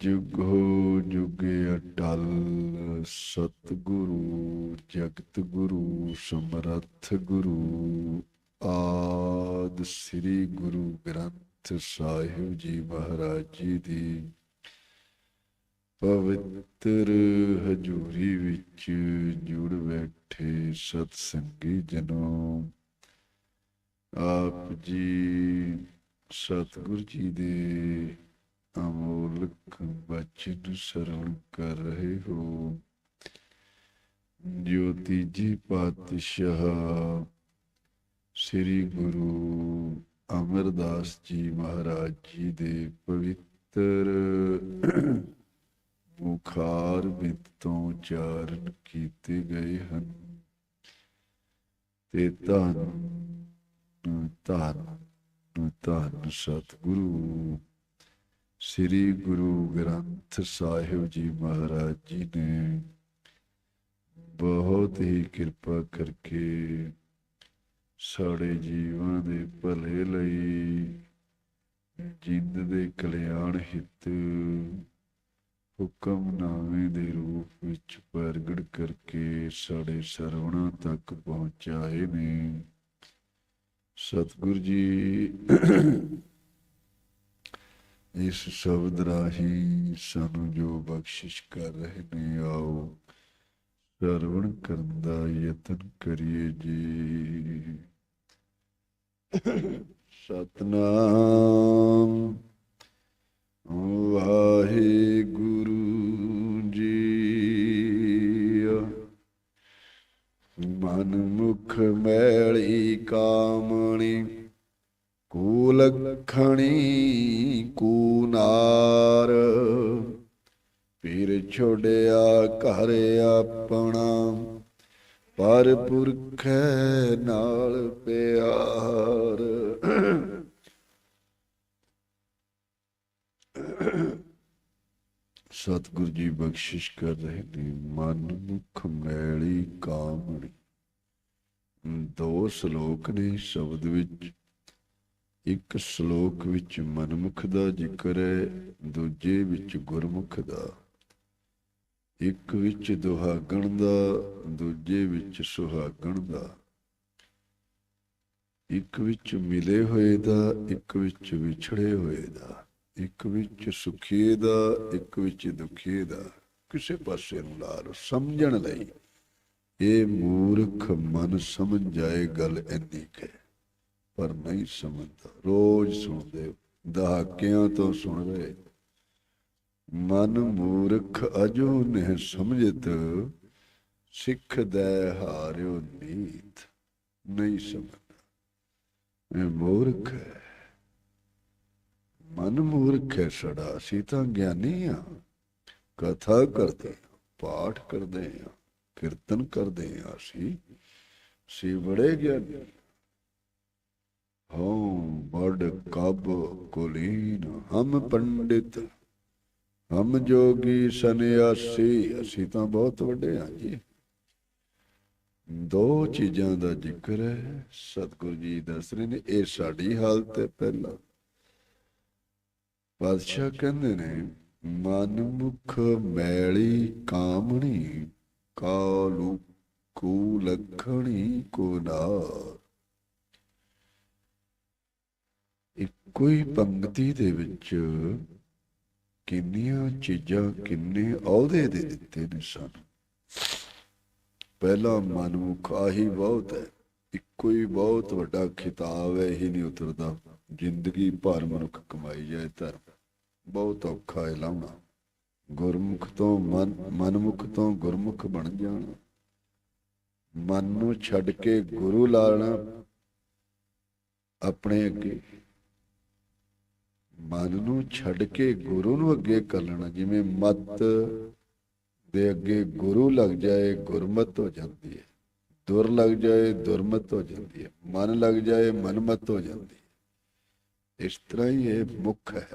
ਜੁਗੋ ਜੁਗੇ ਅਟਲ, ਸਤਿਗੁਰੂ ਜਗਤ ਗੁਰੂ, ਸਮਰੱਥ ਗੁਰੂ, ਆਦ ਸ੍ਰੀ ਗੁਰੂ ਗ੍ਰੰਥ ਸਾਹਿਬ ਜੀ ਮਹਾਰਾਜ ਜੀ ਦੀ ਪਵਿੱਤਰ ਹਜੂਰੀ ਵਿੱਚ ਜੁੜ ਬੈਠੇ ਸਤ ਸੰਗੀ ਜਨੋ। ਆਪ ਜੀ ਸਤਿਗੁਰ ਜੀ ਦੇ ਅਮੋਲਕ ਬਚਨ ਸਰਵਣ ਕਰ ਰਹੇ ਹੋ। ਜੋ ਤੀਜੀ ਪਾਤਸ਼ਾਹ ਸ੍ਰੀ ਗੁਰੂ ਅਮਰਦਾਸ ਜੀ ਮਹਾਰਾਜ ਜੀ ਦੇ ਪਵਿੱਤਰ ਮੁਖਾਰ ਬਿੰਦ ਤੋਂ ਉਚਾਰਨ ਕੀਤੇ ਗਏ ਹਨ। ਤੇ ਧੰਨ ਧੰਨ ਧੰਨ ਸਤਿਗੁਰੂ। ਸ੍ਰੀ ਗੁਰੂ ਗ੍ਰੰਥ ਸਾਹਿਬ ਜੀ ਮਹਾਰਾਜ ਜੀ ਨੇ ਬਹੁਤ ਹੀ ਕਿਰਪਾ ਕਰਕੇ ਸਾਡੇ ਜੀਵਾਂ ਦੇ ਭਲੇ ਲਈ ਜਿੰਦ ਦੇ ਕਲਿਆਣ ਹਿੱਤ ਹੁਕਮਨਾਮੇ ਦੇ ਰੂਪ ਵਿੱਚ ਪ੍ਰਗਟ ਕਰਕੇ ਸਾਡੇ ਸਰਵਣਾ ਤੱਕ ਪਹੁੰਚਾਏ ਨੇ। ਸਤਿਗੁਰ ਜੀ ਇਸ ਸ਼ਬਦ ਰਾਹੀਂ ਸਾਨੂੰ ਜੋ ਬਖਸ਼ਿਸ਼ ਕਰ ਰਹੇ ਨੇ, ਆਓ ਸਰਵਣ ਕਰਨ ਦਾ ਯਤਨ ਕਰੀਏ ਜੀ। ਸਤਨਾਮ ਵਾਹਿਗੁਰੂ ਜੀ। ਮਨ ਮੁਖ ਮੈਲੀ ਕਾਮਣੀ ਕੂਲਖਣੀ ਕੂਨਾਰ। ਪੀਰ ਛੋੜਿਆ ਘਰ ਆਪਣਾ, ਪਰ ਪੁਰਖੈ ਨਾਲ ਪਿਆਰ। ਸਤਿਗੁਰੂ ਜੀ ਬਖਸ਼ਿਸ਼ ਕਰ ਰਹੇ ਨੇ, ਮਨ ਮੁਖ ਮੈਲੀ ਕਾਮਣੀ। ਦੋ ਸ਼ਲੋਕ ਨੇ ਸ਼ਬਦ ਵਿੱਚ। ਇੱਕ ਸ਼ਲੋਕ ਵਿੱਚ ਮਨਮੁਖ ਦਾ ਜ਼ਿਕਰ ਹੈ, ਦੂਜੇ ਵਿੱਚ ਗੁਰਮੁਖ ਦਾ। ਇੱਕ ਵਿੱਚ ਦੁਹਾਗਣ ਦਾ, ਦੂਜੇ ਵਿੱਚ ਸੁਹਾਗਣ ਦਾ। ਇੱਕ ਵਿੱਚ ਮਿਲੇ ਹੋਏ ਦਾ, ਇੱਕ ਵਿੱਚ ਵਿਛੜੇ ਹੋਏ ਦਾ। ਇੱਕ ਵਿੱਚ ਸੁਖੀ ਦਾ, ਇੱਕ ਵਿੱਚ ਦੁਖੀ ਦਾ। ਕਿਸੇ ਪਾਸੇ ਨੂੰ ਲਾ ਲਓ ਸਮਝਣ ਲਈ ਇਹ ਮੂਰਖ ਮਨ ਸਮਝ ਜਾਏ ਗੱਲ ਇੰਨੀ ਕਿ। ਪਰ ਨਹੀਂ ਸਮਝਦਾ। ਰੋਜ਼ ਸੁਣਦੇ ਦਹਾਕਿਆਂ ਤੋਂ ਸੁਣ ਰਹੇ। ਮਨ ਮੂਰਖ ਅਜੋ ਨਹਿ ਸਮਝਤ ਸਿੱਖ ਦੇ ਹਾਰਿਓ ਨੀਤ। ਨਹੀਂ ਸਮਝਦਾ। ਇਹ ਮੂਰਖ ਹੈ। ਮਨ ਮੂਰਖ ਹੈ ਸੜਾ ਅਸੀਂ ਤਾਂ ਗਿਆਨੀ ਆ ਕਥਾ ਕਰਦੇ ਹਾਂ, ਪਾਠ ਕਰਦੇ ਆ ਕੀਰਤਨ ਕਰਦੇ ਆ ਅਸੀਂ। ਸੀ ਬੜੇ ਗਿਆਨੀ। ਹਉ ਕਬ ਕੁਲੀਨ, ਹਮ ਪੰਡਿਤ। ਹਮ ਜੋਗੀ ਸੰਨਿਆਸੀ, ਅਸੀਂ ਤਾਂ ਬਹੁਤ ਵੱਡੇ ਹਾਂ ਜੀ। ਦੋ ਚੀਜ਼ਾਂ ਦਾ ਜ਼ਿਕਰ ਹੈ, ਸਤਿਗੁਰੂ ਜੀ ਦੱਸ ਰਹੇ ਨੇ, ਇਹ ਸਾਡੀ ਹਾਲਤ ਹੈ ਪਹਿਲਾਂ। ਪਾਤਸ਼ਾਹ ਕਹਿੰਦੇ ਨੇ, ਮਨ ਮੁਖ ਮੈਲੀ ਕਾਮਣੀ, ਕਾਲੂ ਕੂ ਲਖਣੀ ਕੋ ਨਾਰ ਕੋਈ ਹੀ ਪੰਕਤੀ ਦੇ ਵਿੱਚ ਕਿੰਨੀਆਂ ਚੀਜ਼ਾਂ, ਕਿੰਨੇ ਅਹੁਦੇ ਦੇ ਦਿੱਤੇ ਨੇ ਸਾਨੂੰ। ਪਹਿਲਾ ਮਨਮੁਖ ਆਹੀ ਬਹੁਤ ਹੈ, ਇੱਕੋ ਹੀ ਬਹੁਤ ਵੱਡਾ ਖਿਤਾਬ ਹੈ ਹੀ ਨਹੀਂ ਉਤਰਦਾ। ਜ਼ਿੰਦਗੀ ਭਰ ਮਨੁੱਖ ਕਮਾਈ ਜਾਏ ਧਰਮ ਬਹੁਤ ਔਖਾ ਹੈ ਲਾਉਣਾ। ਗੁਰਮੁਖ ਤੋਂ ਮਨ, ਮਨਮੁਖ ਤੋਂ ਗੁਰਮੁਖ ਬਣ ਜਾਣਾ। ਮਨ ਨੂੰ ਛੱਡ ਕੇ ਗੁਰੂ ਲਾਣਾ ਆਪਣੇ ਅੱਗੇ। ਮਨ ਨੂੰ ਛੱਡ ਕੇ ਗੁਰੂ ਨੂੰ ਅੱਗੇ ਕਰ ਲੈਣਾ ਜਿਵੇਂ ਮਤ ਦੇ ਅੱਗੇ ਗੁਰੂ ਲੱਗ ਜਾਏ, ਗੁਰਮਤ ਹੋ ਜਾਂਦੀ ਹੈ। ਦੁਰ ਲੱਗ ਜਾਏ, ਦੁਰਮਤ ਹੋ ਜਾਂਦੀ ਹੈ। ਮਨ ਲੱਗ ਜਾਏ, ਮਨਮਤ ਹੋ ਜਾਂਦੀ ਹੈ। ਇਸ ਤਰ੍ਹਾਂ ਹੀ ਇਹ ਮੁਖ ਹੈ।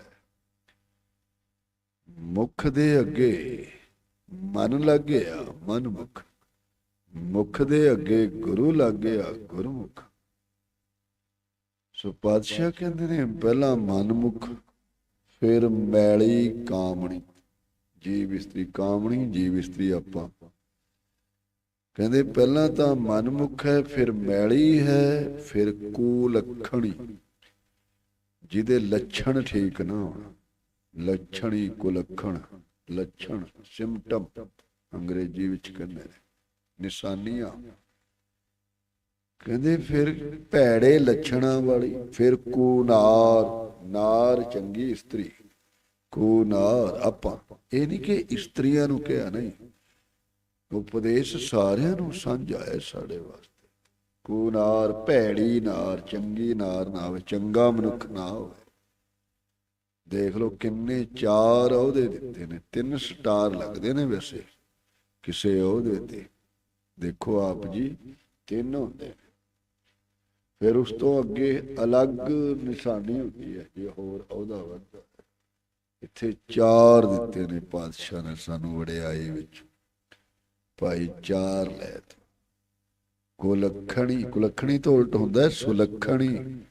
ਮੁਖ ਦੇ ਅੱਗੇ ਮਨ ਲੱਗ ਗਿਆ ਮਨ ਮੁਖ ਮੁਖ ਦੇ ਅੱਗੇ ਗੁਰੂ ਲੱਗ ਗਿਆ ਗੁਰਮੁਖ। ਸੋ ਪਾਤਸ਼ਾਹ ਕਹਿੰਦੇ ਨੇ, ਪਹਿਲਾ ਮਨਮੁਖ, ਫਿਰ ਮੈਲੀ ਕਾਮਣੀ। ਜੀਵ ਇਸਤਰੀ ਕਾਮਣੀ, ਜੀਵ ਇਸਤਰੀ ਆਪਾਂ। ਕਹਿੰਦੇ ਪਹਿਲਾਂ ਤਾਂ ਮਨਮੁਖ ਹੈ, ਫਿਰ ਮੈਲੀ ਹੈ, ਫਿਰ ਕੁਲੱਖਣੀ ਜਿਹਦੇ ਲੱਛਣ ਠੀਕ ਨਾ ਹੋਣ, ਲੱਛਣੀ ਕੁਲੱਖਣ ਲੱਛਣ ਸਿੰਪਟਮ ਅੰਗਰੇਜ਼ੀ ਵਿੱਚ ਕਹਿੰਦੇ ਨੇ, ਨਿਸ਼ਾਨੀਆਂ। ਕਹਿੰਦੇ ਫਿਰ ਭੈੜੇ ਲੱਛਣਾਂ ਵਾਲੀ, ਫਿਰ ਕੂਨਾਰ, ਨਾਰ ਚੰਗੀ ਇਸਤਰੀ। ਕੂਨਾਰ ਆਪਾਂ, ਇਹ ਨਹੀਂ ਕਿ ਇਸਤਰੀਆਂ ਨੂੰ ਕਿਹਾ ਨਹੀਂ। ਉਪਦੇਸ਼ ਸਾਰਿਆਂ ਨੂੰ ਸਾਂਝਾ ਹੈ ਸਾਡੇ ਵਾਸਤੇ। ਕੂਨਾਰ, ਭੈੜੀ ਨਾਰ, ਚੰਗੀ ਨਾਰ ਨਾ ਹੋਵੇ, ਚੰਗਾ ਮਨੁੱਖ ਨਾ ਹੋਵੇ। ਦੇਖ ਲਓ ਕਿੰਨੇ ਚਾਰ ਉਹਦੇ ਦਿੱਤੇ ਨੇ, ਤਿੰਨ ਸਟਾਰ ਲੱਗਦੇ ਨੇ ਵੈਸੇ। ਕਿਸੇ ਉਹਦੇ ਤੇ ਦੇਖੋ ਆਪ ਜੀ, ਤਿੰਨ ਹੁੰਦੇ ਫਿਰ ਉਸ ਤੋਂ ਅੱਗੇ ਅਲੱਗ ਨਿਸ਼ਾਨੀ ਹੁੰਦੀ ਹੈ ਜੇ ਹੋਰ ਅਹੁਦਾ ਵੱਧਦਾ ਇੱਥੇ ਚਾਰ ਦਿੱਤੇ ਨੇ ਪਾਤਸ਼ਾਹ ਨੇ ਸਾਨੂੰ ਵਡਿਆਈ ਵਿੱਚ। ਭਾਈ ਚਾਰ ਲੈ ਤੂੰ ਕੁਲੱਖਣੀ ਕੁਲੱਖਣੀ ਤੋਂ ਉਲਟ ਹੁੰਦਾ ਹੈ, ਸੁਲੱਖਣੀ।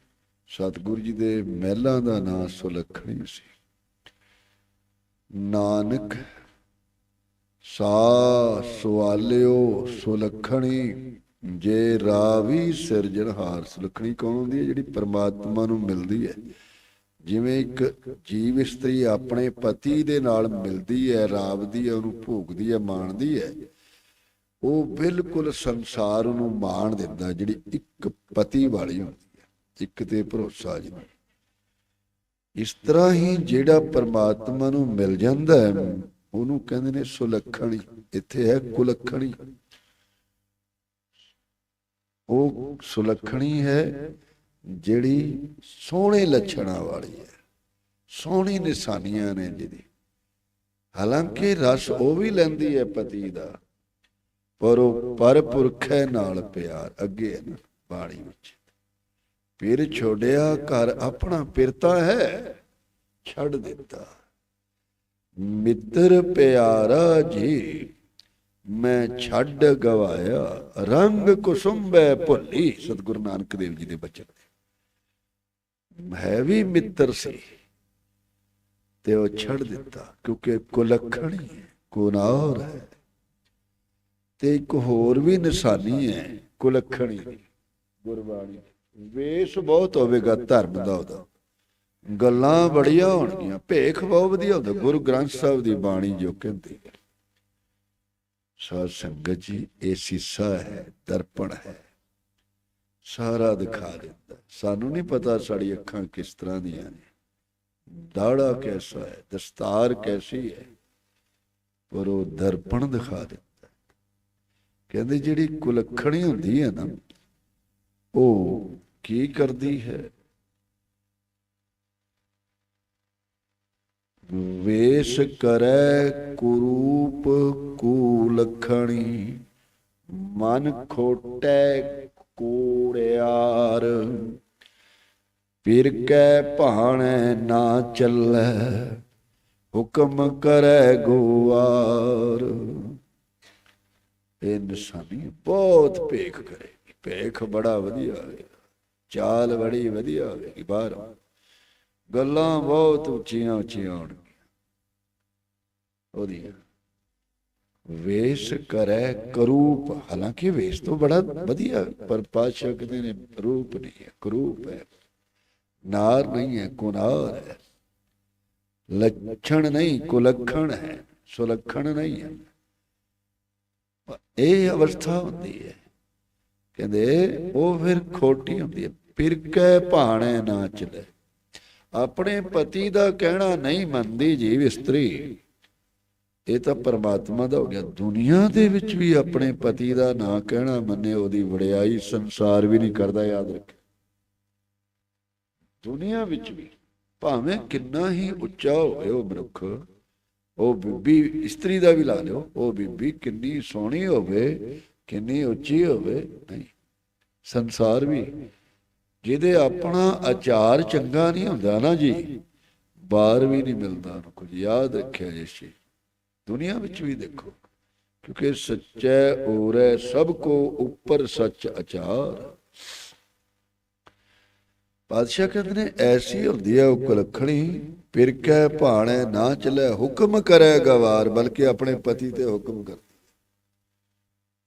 ਸਤਿਗੁਰੂ ਜੀ ਦੇ ਮਹਿਲਾਂ ਦਾ ਨਾਂ ਸੁਲੱਖਣੀ ਸੀ। ਨਾਨਕ, ਸਾ ਸਵਾਲਿਓ ਸੁਲੱਖਣੀ। ਜੇ ਰਾਵੀ ਸਿਰਜਣਹਾਰ ਸੁਲੱਖਣੀ ਕੌਣ ਹੁੰਦੀ ਹੈ? ਜਿਹੜੀ ਪਰਮਾਤਮਾ ਨੂੰ ਮਿਲਦੀ ਹੈ। ਜਿਵੇਂ ਇੱਕ ਜੀਵ ਇਸਤਰੀ ਆਪਣੇ ਪਤੀ ਦੇ ਨਾਲ ਮਿਲਦੀ ਹੈ, ਰਾਵਦੀ ਹੈ, ਉਹਨੂੰ ਭੋਗਦੀ ਹੈ, ਮਾਣਦੀ ਹੈ। ਉਹ ਬਿਲਕੁਲ ਸੰਸਾਰ ਨੂੰ ਮਾਣ ਦਿੰਦਾ ਜਿਹੜੀ ਇੱਕ ਪਤੀ ਵਾਲੀ ਹੁੰਦੀ ਹੈ। ਇੱਕ ਤੇ ਭਰੋਸਾ ਜਿਹਨੂੰ ਇਸ ਤਰ੍ਹਾਂ ਹੀ ਜਿਹੜਾ ਪਰਮਾਤਮਾ ਨੂੰ ਮਿਲ ਜਾਂਦਾ ਹੈ, ਉਹਨੂੰ ਕਹਿੰਦੇ ਨੇ ਸੁਲੱਖਣੀ। ਇੱਥੇ ਹੈ ਕੁਲੱਖਣੀ। ਉਹ ਸੁਲੱਖਣੀ ਹੈ ਜਿਹੜੀ ਸੋਹਣੇ ਲੱਛਣਾਂ ਵਾਲੀ ਹੈ। ਸੋਹਣੀ ਨਿਸ਼ਾਨੀਆਂ ਨੇ ਜਿਹਦੀ। ਹਾਲਾਂਕਿ ਰਸ ਉਹ ਵੀ ਲੈਂਦੀ ਹੈ ਪਤੀ ਦਾ, ਪਰ ਉਹ ਪਰਪੁਰਖੇ ਨਾਲ ਪਿਆਰ, ਅੱਗੇ ਹੈ ਨਾ, ਬਾਣੀ ਵਿੱਚ। ਫਿਰ ਛੋੜਿਆ ਘਰ ਆਪਣਾ ਪਿਰਤਾ ਹੈ, ਛੱਡ ਦਿੱਤਾ। ਮਿੱਤਰ ਪਿਆਰਾ ਜੀ ਮੈਂ ਛੱਡ ਗਵਾਇਆ, ਰੰਗ ਕੁਸੁੰਬੈ ਭੁੱਲੀ, ਸਤਿਗੁਰੂ ਨਾਨਕ ਦੇਵ ਜੀ ਦੇ ਬਚਨ ਹੈ ਵੀ ਮਿੱਤਰ ਸੀ ਤੇ ਉਹ ਛੱਡ ਦਿੱਤਾ, ਕਿਉਂਕਿ ਕੁਲੱਖਣੀ ਹੈ ਕੁਨਾਰ ਹੈ। ਤੇ ਇੱਕ ਹੋਰ ਵੀ ਨਿਸ਼ਾਨੀ ਹੈ ਕੁਲੱਖਣੀ ਗੁਰਬਾਣੀ ਵੇਸ਼ ਬਹੁਤ ਹੋਵੇਗਾ ਧਰਮ ਦਾ ਉਹਦਾ। ਗੱਲਾਂ ਬੜੀਆਂ ਹੋਣਗੀਆਂ, ਭੇਖ ਬਹੁਤ ਵਧੀਆ ਹੁੰਦਾ, ਗੁਰੂ ਗ੍ਰੰਥ ਸਾਹਿਬ ਦੀ ਬਾਣੀ ਜੋ ਕਹਿੰਦੀ ਹੈ। ਸਾਧ ਸੰਗਤ ਜੀ, ਇਹ ਸੀਸਾ ਹੈ, ਦਰਪਣ ਹੈ। ਸਾਰਾ ਦਿਖਾ ਦਿੰਦਾ। ਸਾਨੂੰ ਨਹੀਂ ਪਤਾ ਸਾਡੀ ਅੱਖਾਂ ਕਿਸ ਤਰ੍ਹਾਂ ਦੀਆਂ ਨੇ। ਦਾੜਾ ਕੈਸਾ ਹੈ, ਦਸਤਾਰ ਕੈਸੀ ਹੈ। ਪਰ ਉਹ ਦਰਪਣ ਦਿਖਾ ਦਿੰਦਾ। ਕਹਿੰਦੇ ਜਿਹੜੀ ਕੁਲੱਖਣੀ ਹੁੰਦੀ ਹੈ ਨਾ, ਉਹ ਕੀ ਕਰਦੀ ਹੈ? ਵੇਸ਼ ਕਰੈ ਕੁਰੂਪ ਕੂਲਖਣੀ, ਮਨ ਖੋਟੈ ਕੂੜਿਆਰ। ਫਿਰ ਕੈ ਭਾਣੈ ਨਾ ਚੱਲੈ, ਹੁਕਮ ਕਰੈ ਗੋਵਾਰ ਇਹ ਨਿਸ਼ਾਨੀ ਬਹੁਤ ਭੇਖ ਕਰੇਗੀ, ਭੇਖ ਬੜਾ ਵਧੀਆ ਹੋਵੇਗਾ ਚਾਲ ਬੜੀ ਵਧੀਆ ਹੋਵੇਗੀ ਬਾਹਰ। ਗੱਲਾਂ ਬਹੁਤ ਉੱਚੀਆਂ ਉੱਚੀਆਂ ਹੋਣਗੀਆਂ ਉਹਦੀ। ਵੇਸ਼ ਕਰੈ ਕਰੂਪ, ਹਾਲਾਂਕਿ ਵੇਸ਼ ਤੋਂ ਬੜਾ ਵਧੀਆ, ਪਰ ਪਾਸ਼ਾ ਕਹਿੰਦੇ ਨੇ ਰੂਪ ਨਹੀਂ ਹੈ, ਕਰੂਪ ਹੈ। ਨਾਰ ਨਹੀਂ ਹੈ, ਕੁਨਾਰ ਹੈ। ਲੱਛਣ ਨਹੀਂ, ਕੁਲੱਖਣ ਹੈ, ਸੁਲੱਖਣ ਨਹੀਂ ਹੈ। ਇਹ ਅਵਸਥਾ ਹੁੰਦੀ ਹੈ। ਕਹਿੰਦੇ, ਉਹ ਫਿਰ ਖੋਟੀ ਹੁੰਦੀ ਹੈ। ਪਿਰਕੈ ਭਾਣੇ ਨਾ ਚਲੇ ਆਪਣੇ ਪਤੀ ਦਾ ਕਹਿਣਾ ਨਹੀਂ ਮੰਨਦੀ ਜੀਵ ਇਸਤਰੀ। ਇਹ ਤਾਂ ਪਰਮਾਤਮਾ ਦਾ ਹੋ ਗਿਆ। ਦੁਨੀਆ ਦੇ ਵਿੱਚ ਵੀ ਆਪਣੇ ਪਤੀ ਦਾ ਨਾਂ ਕਹਿਣਾ ਮੰਨੇ, ਉਹਦੀ ਵਡਿਆਈ ਸੰਸਾਰ ਵੀ ਨਹੀਂ ਕਰਦਾ, ਯਾਦ ਰੱਖੇ ਦੁਨੀਆ ਵਿੱਚ ਵੀ ਭਾਵੇਂ ਕਿੰਨਾ ਹੀ ਉੱਚਾ ਹੋਵੇ ਉਹ ਮਨੁੱਖ, ਉਹ ਬੀਬੀ, ਇਸਤਰੀ ਦਾ ਵੀ ਲਾ ਲਿਓ, ਉਹ ਬੀਬੀ ਕਿੰਨੀ ਸੋਹਣੀ ਹੋਵੇ, ਕਿੰਨੀ ਉੱਚੀ ਹੋਵੇ, ਨਹੀਂ। ਸੰਸਾਰ ਵੀ, ਜਿਹਦੇ ਆਪਣਾ ਆਚਾਰ ਚੰਗਾ ਨਹੀਂ ਹੁੰਦਾ ਨਾ ਜੀ, ਬਾਹਰ ਵੀ ਨਹੀਂ ਮਿਲਦਾ ਉਹਨੂੰ ਕੁਝ। ਯਾਦ ਰੱਖਿਆ ਜੇ ਦੁਨੀਆ ਵਿੱਚ ਵੀ ਦੇਖੋ, ਕਿਉਂਕਿ ਸੱਚੈ ਔਰੈ ਸਭ ਕੋ ਉੱਪਰ ਸੱਚ ਅਚਾਰ ਪਾਤਸ਼ਾਹ ਕਹਿੰਦੇ ਨੇ, ਐਸੀ ਹੁੰਦੀ ਹੈ ਉਹ ਕੁਲਖਣੀ ਫਿਰ ਕੈ ਭਾਣੇ ਨਾ ਚੱਲੇ ਹੁਕਮ ਕਰੇ ਗਵਾਰ, ਬਲਕਿ ਆਪਣੇ ਪਤੀ ਤੇ ਹੁਕਮ ਕਰਦੀ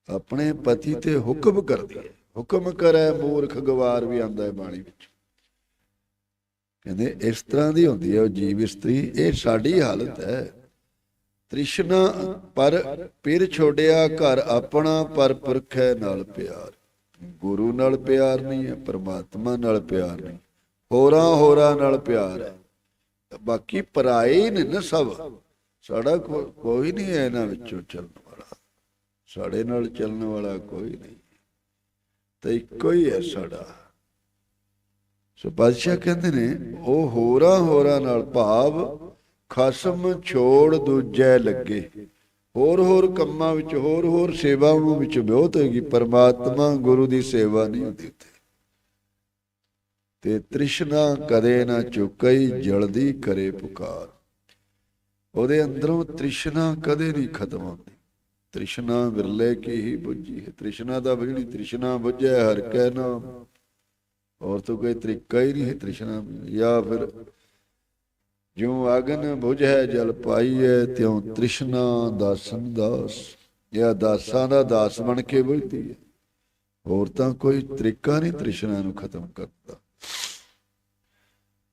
ਆਪਣੇ ਪਤੀ ਤੇ ਹੁਕਮ ਕਰਦੀ ਹੈ। ਹੁਕਮ ਕਰੇ ਮੂਰਖ ਗਵਾਰ ਵੀ ਆਂਦਾ ਹੈ ਬਾਣੀ ਵਿੱਚ। ਕਹਿੰਦੇ, ਇਸ ਤਰ੍ਹਾਂ ਦੀ ਹੁੰਦੀ ਹੈ ਉਹ ਜੀਵ ਇਸਤਰੀ, ਇਹ ਸਾਡੀ ਹਾਲਤ ਹੈ। ਤ੍ਰਿਸ਼ਨਾ ਪਰ ਪਿਰ ਛੋੜਿਆ ਘਰ ਆਪਣਾ, ਪਰ ਪੁਰਖੈ ਨਾਲ ਪਿਆਰ। ਗੁਰੂ ਨਾਲ ਪਿਆਰ ਨਹੀਂ ਹੈ, ਪਰਮਾਤਮਾ ਨਾਲ ਪਿਆਰ ਨਹੀਂ। ਹੋਰਾਂ ਹੋਰਾਂ ਨਾਲ ਪਿਆਰ ਹੈ। ਬਾਕੀ ਪਰਾਏ ਨੇ ਨਾ ਸਭ। ਸਾਡਾ ਕੋ- ਕੋਈ ਨਹੀਂ ਹੈ ਇਹਨਾਂ ਵਿੱਚੋਂ ਚੱਲਣ ਵਾਲਾ। ਸਾਡੇ ਨਾਲ ਚੱਲਣ ਵਾਲਾ ਕੋਈ ਨਹੀਂ। ਤੇ ਇੱਕੋ ਹੀ ਹੈ ਸਾਡਾ। ਸੋ ਬਾਦਸ਼ਾਹ ਕਹਿੰਦੇ ਨੇ, ਉਹ ਹੋਰਾਂ ਹੋਰਾਂ ਨਾਲ ਭਾਵ ਖਸਮ ਛੋੜ ਦੂਜੇ ਲੱਗੇ। ਹੋਰ ਹੋਰ ਕੰਮਾਂ ਵਿੱਚ, ਹੋਰ ਹੋਰ ਸੇਵਾਵਾਂ ਵਿੱਚ ਬਹੁਤ ਹੋਏਗੀ ਪਰਮਾਤਮਾ ਗੁਰੂ ਦੀ ਸੇਵਾ ਨਹੀਂ ਹੁੰਦੀ ਤੇ ਤ੍ਰਿਸ਼ਨਾ ਕਦੇ ਨਾ ਚੁਕਈ ਜਲਦੀ ਕਰੇ ਪੁਕਾਰ। ਉਹਦੇ ਅੰਦਰੋਂ ਤ੍ਰਿਸ਼ਨਾ ਕਦੇ ਨਹੀਂ ਖਤਮ ਹੁੰਦੀ। ਤ੍ਰਿਸ਼ਨਾ ਵਿਰਲੇ ਕੀ ਹੀ ਬੁੱਝੀ ਹੈ। ਤ੍ਰਿਸ਼ਨਾ ਦਾ ਜਿਹੜੀ ਤ੍ਰਿਸ਼ਨਾ ਬੁੱਝੇ ਹਰ ਕਹਿ ਨਾਮ। ਔਰ ਤੋਂ ਕੋਈ ਤਰੀਕਾ ਹੀ ਨਹੀਂ ਹੈ ਤ੍ਰਿਸ਼ਨਾ ਜਾਂ ਫਿਰ ਜਿਉ ਅਗਨ 부ਝੈ ਜਲ ਪਾਈਐ, ਤਿਉ ਤ੍ਰਿਸ਼ਨਾ ਦਾਸਨ ਦਾਸ। ਇਹ ਦਾਸਾਂ ਦਾ ਦਾਸ ਬਣ ਕੇ ਬੁਝਦੀ ਹੈ, ਹੋਰ ਤਾਂ ਕੋਈ ਤਰੀਕਾ ਨਹੀਂ ਤ੍ਰਿਸ਼ਨਾ ਨੂੰ ਖਤਮ ਕਰਦਾ।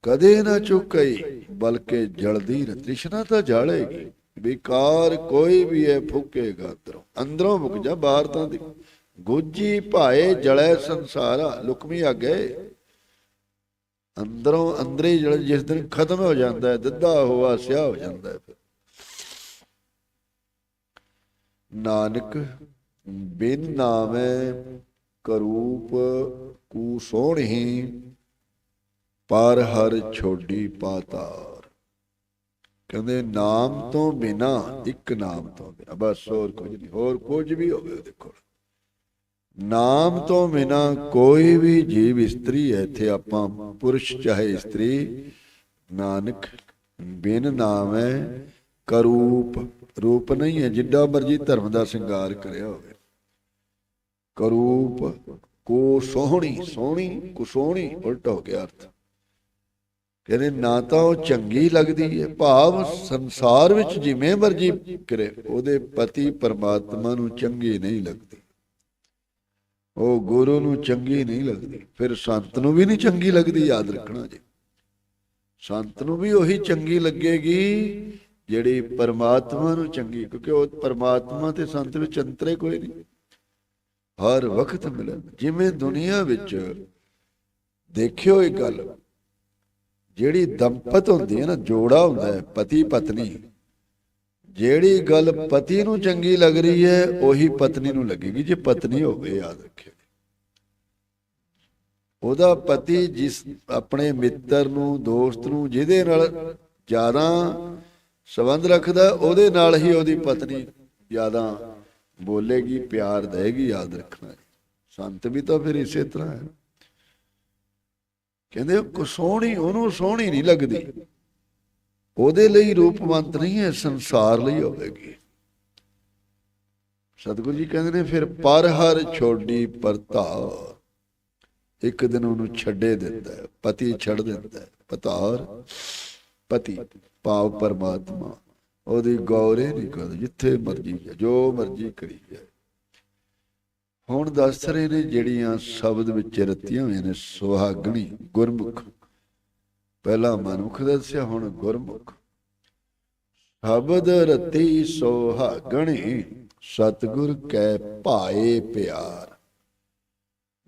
ਕਦੇ ਨਾ ਚੁੱਕਈ, ਬਲਕਿ ਜਲਦੀ ਤ੍ਰਿਸ਼ਨਾ ਤਾਂ ਜਾਲੇਗੀ, ਵਿਕਾਰ ਕੋਈ ਵੀ ਹੈ ਫੁੱਕੇਗਾ ਤਰੋਂ ਅੰਦਰੋਂ ਮੁਕ ਜਾ ਬਾਹਰ ਤਾਂ ਦੀ ਗੋਜੀ ਭਾਏ ਜਲੇ ਸੰਸਾਰਾ ਲੁਕਮੀ ਆ ਗਏ। ਅੰਦਰੋਂ ਅੰਦਰੇ ਹੀ ਜਿਸ ਦਿਨ ਖਤਮ ਹੋ ਜਾਂਦਾ ਹੈ, ਦੱਦਾ ਹੋਆ, ਸਿਆ ਹੋ ਜਾਂਦਾ ਹੈ ਫਿਰ। ਨਾਨਕ, ਬਿਨ ਨਾਮੈ ਕਰੂਪ ਕੂ ਸੋਹਣੀ ਪਰ ਹਰ ਛੋਡੀ ਪਾਤਾਰ। ਕਹਿੰਦੇ, ਨਾਮ ਤੋਂ ਬਿਨਾ ਇੱਕ ਨਾਮ ਤੋਂ ਬਿਨਾ, ਬਸ ਹੋਰ ਕੁਝ ਨਹੀਂ, ਹੋਰ ਕੁਝ ਵੀ ਹੋਵੇ ਦੇਖੋ ਨਾਮ ਤੋਂ ਬਿਨਾ ਕੋਈ ਵੀ ਜੀਵ ਇਸਤਰੀ ਹੈ ਇੱਥੇ ਆਪਾਂ ਪੁਰਸ਼ ਚਾਹੇ ਇਸਤਰੀ, ਨਾਨਕ ਬਿਨ ਨਾਮ ਹੈ ਕਰੂਪ ਰੂਪ ਨਹੀਂ ਹੈ, ਜਿੱਡਾ ਮਰਜ਼ੀ ਧਰਮ ਦਾ ਸ਼ਿੰਗਾਰ ਕਰਿਆ ਹੋਵੇ। ਕਰੂਪ ਕੋ ਸੋਹਣੀ ਸੋਹਣੀ, ਕੁ ਸੋਹਣੀ, ਉਲਟ ਹੋ ਗਿਆ ਅਰਥ। ਕਹਿੰਦੇ ਨਾ ਤਾਂ ਉਹ ਚੰਗੀ ਲੱਗਦੀ ਹੈ, ਭਾਵ ਸੰਸਾਰ ਵਿੱਚ ਜਿਵੇਂ ਮਰਜ਼ੀ ਕਰੇ, ਉਹਦੇ ਪਤੀ ਪਰਮਾਤਮਾ ਨੂੰ ਚੰਗੀ ਨਹੀਂ ਲੱਗਦੀ। ਉਹ ਗੁਰੂ ਨੂੰ ਚੰਗੀ ਨਹੀਂ ਲੱਗਦੀ। ਫਿਰ ਸੰਤ ਨੂੰ ਵੀ ਨਹੀਂ ਚੰਗੀ ਲੱਗਦੀ, ਯਾਦ ਰੱਖਣਾ ਜੀ। ਸੰਤ ਨੂੰ ਵੀ ਉਹੀ ਚੰਗੀ ਲੱਗੇਗੀ ਜਿਹੜੀ ਪਰਮਾਤਮਾ ਨੂੰ ਚੰਗੀ, ਕਿਉਂਕਿ ਉਹ ਪਰਮਾਤਮਾ ਤੇ ਸੰਤ ਵਿੱਚ ਅੰਤਰੇ ਕੋਈ ਨਹੀਂ। ਹਰ ਵਕਤ ਮਿਲਣ। ਜਿਵੇਂ ਦੁਨੀਆ ਵਿੱਚ ਦੇਖਿਓ ਇਹ ਗੱਲ, ਜਿਹੜੀ ਦੰਪਤ ਹੁੰਦੀ ਹੈ ਨਾ, ਜੋੜਾ ਹੁੰਦਾ ਹੈ ਪਤੀ ਪਤਨੀ ਜਿਹੜੀ ਗੱਲ ਪਤੀ ਨੂੰ ਚੰਗੀ ਲੱਗ ਰਹੀ ਹੈ, ਉਹੀ ਪਤਨੀ ਨੂੰ ਲੱਗੇਗੀ। ਜੇ ਪਤਨੀ ਹੋਵੇ, ਯਾਦ ਰੱਖਿਓ। ਉਹਦਾ ਪਤੀ ਜਿਸ ਆਪਣੇ ਮਿੱਤਰ ਨੂੰ, ਦੋਸਤ ਨੂੰ, ਜਿਹਦੇ ਨਾਲ ਜ਼ਿਆਦਾ ਸੰਬੰਧ ਰੱਖਦਾ, ਉਹਦੇ ਨਾਲ ਹੀ ਉਹਦੀ ਪਤਨੀ ਜ਼ਿਆਦਾ ਬੋਲੇਗੀ, ਪਿਆਰ ਦੇਗੀ ਯਾਦ ਰੱਖਣਾ ਸੰਤ ਵੀ ਤਾਂ ਫਿਰ ਇਸੇ ਤਰ੍ਹਾਂ ਹੈ। ਕਹਿੰਦੇ, ਕੋ ਸੋਹਣੀ, ਉਹਨੂੰ ਸੋਹਣੀ ਨਹੀਂ ਲੱਗਦੀ। ਉਹਦੇ ਲਈ ਰੂਪਵੰਤ ਨਹੀਂ ਹੈ, ਸੰਸਾਰ ਲਈ ਹੋਵੇਗੀ। ਸਤਿਗੁਰੂ ਜੀ ਕਹਿੰਦੇ ਨੇ, ਫਿਰ ਪਰ ਹਰ ਛੋਡੀ ਪਰਤਾ ਇੱਕ ਦਿਨ ਉਹਨੂੰ ਛੱਡੇ ਦਿੰਦਾ ਹੈ, ਪਤੀ ਛੱਡ ਦਿੰਦਾ ਹੈ, ਪਤਾਰ, ਪਤੀ, ਭਾਵ ਪਰਮਾਤਮਾ, ਉਹਦੀ ਗੌਰੇ ਨਹੀਂ ਕਰਦਾ ਜਿੱਥੇ ਮਰਜ਼ੀ ਜੋ ਮਰਜ਼ੀ ਕਰੀ ਜਾਏ। ਹੁਣ ਦੱਸ ਰਹੇ ਨੇ, ਜਿਹੜੀਆਂ ਸ਼ਬਦ ਵਿੱਚ ਰਤੀਆਂ ਹੋਈਆਂ ਨੇ, ਸੁਹਾਗਣੀ, ਗੁਰਮੁਖ। ਪਹਿਲਾ ਮਨੁੱਖ ਦੱਸਿਆ ਹੁਣ ਗੁਰਮੁਖ। ਸ਼ਬਦ ਰਤੀ ਸੁਹਾਗਣੀ ਸਤਿਗੁਰ ਕੈ ਭਾਏ ਪਿਆਰ।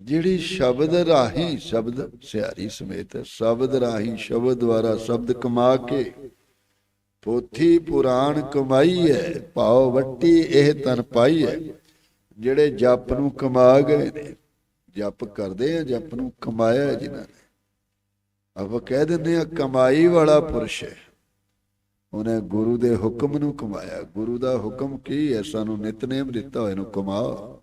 ਜਿਹੜੀ ਸ਼ਬਦ ਰਾਹੀਂ ਸ਼ਬਦ ਸਿਆਰੀ ਸਮੇਤ, ਸ਼ਬਦ ਰਾਹੀਂ ਸ਼ਬਦ ਦੁਆਰਾ ਸ਼ਬਦ ਕਮਾ ਕੇ, ਪੋਥੀ ਪੁਰਾਣ ਕਮਾਈ ਹੈ ਭਾਉ ਵੱਟੀ ਇਹ ਤਨ ਪਾਈ ਹੈ। ਜਿਹੜੇ ਜਪ ਨੂੰ ਕਮਾ ਗਏ ਨੇ, ਜਪ ਕਰਦੇ ਆ, ਜਪ ਨੂੰ ਕਮਾਇਆ ਜਿਨ੍ਹਾਂ ਨੇ। ਆਪਾਂ ਕਹਿ ਦਿੰਦੇ ਆ ਕਮਾਈ ਵਾਲਾ ਪੁਰਸ਼ ਹੈ। ਉਹਨੇ ਗੁਰੂ ਦੇ ਹੁਕਮ ਨੂੰ ਕਮਾਇਆ। ਗੁਰੂ ਦਾ ਹੁਕਮ ਕੀ ਹੈ? ਸਾਨੂੰ ਨਿਤਨੇਮ ਦਿੱਤਾ ਹੋਇਆ ਨੂੰ ਕਮਾ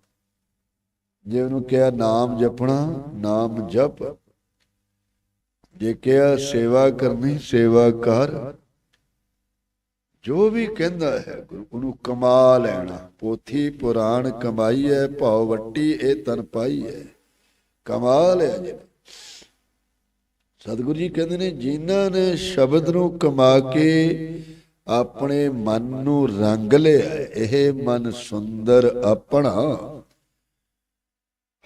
ਜੇ ਉਹਨੂੰ ਕਿਹਾ ਨਾਮ ਜਪਣਾ, ਨਾਮ ਜਪ। ਜੇ ਕਿਹਾ ਸੇਵਾ ਕਰਨੀ, ਸੇਵਾ ਕਰ। ਜੋ ਵੀ ਕਹਿੰਦਾ ਹੈ, ਗੁਰੂ ਉਹਨੂੰ ਕਮਾ ਲੈਣਾ। ਪੋਥੀ ਪੁਰਾਣ ਕਮਾਈ ਹੈ ਭਾਉ ਵੱਟੀ ਇਹ ਤਨ ਪਾਈ ਹੈ। ਕਮਾ ਲਿਆ ਜੀ ਸਤਿਗੁਰੂ ਜੀ ਕਹਿੰਦੇ ਨੇ, ਜਿਨ੍ਹਾਂ ਨੇ ਸ਼ਬਦ ਨੂੰ ਕਮਾ ਕੇ ਆਪਣੇ ਮਨ ਨੂੰ ਰੰਗ ਲਿਆ, ਇਹ ਮਨ ਸੁੰਦਰ ਆਪਣਾ।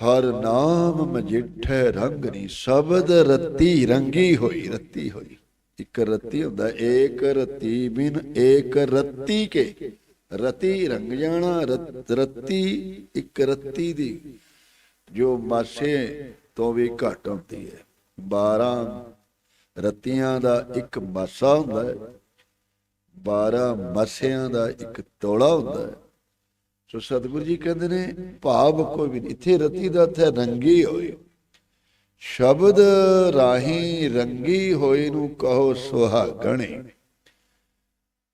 ਹਰ ਨਾਮ ਮਜਿਠੈ ਰੰਗ ਸ਼ਬਦ ਰਤੀ ਰੰਗੀ ਹੋਈ, ਰਤੀ ਹੋਈ। ਇੱਕ ਰਤੀ ਹੁੰਦਾ, ਏਕ ਰਤੀ ਬਿਨ ਏਕ ਰਤੀ ਕੇ। ਰਤੀ ਰੰਗ ਜਾਣਾ, ਰਤ- ਰਤੀ, ਇੱਕ ਰਤੀ ਦੀ। ਜੋ ਮਾਸੇ ਤੋਂ ਵੀ ਘੱਟ ਹੁੰਦੀ ਹੈ। 12 ਰਤੀਆਂ ਦਾ ਇੱਕ ਮਾਸਾ ਹੁੰਦਾ ਹੈ 12 ਮਾਸਿਆਂ ਦਾ ਇੱਕ ਤੋਲਾ ਹੁੰਦਾ ਹੈ। ਸੋ ਸਤਿਗੁਰੂ ਜੀ ਕਹਿੰਦੇ ਨੇ, ਭਾਵ ਕੋਈ ਵੀ ਇੱਥੇ ਰਤੀ ਦਾ ਅਰਥ ਰੰਗੀ ਹੋਏ ਸ਼ਬਦ ਰਾਹੀਂ ਰੰਗੀ ਹੋਏ ਨੂੰ ਕਹੋ ਸੁਹਾਗਣੇ।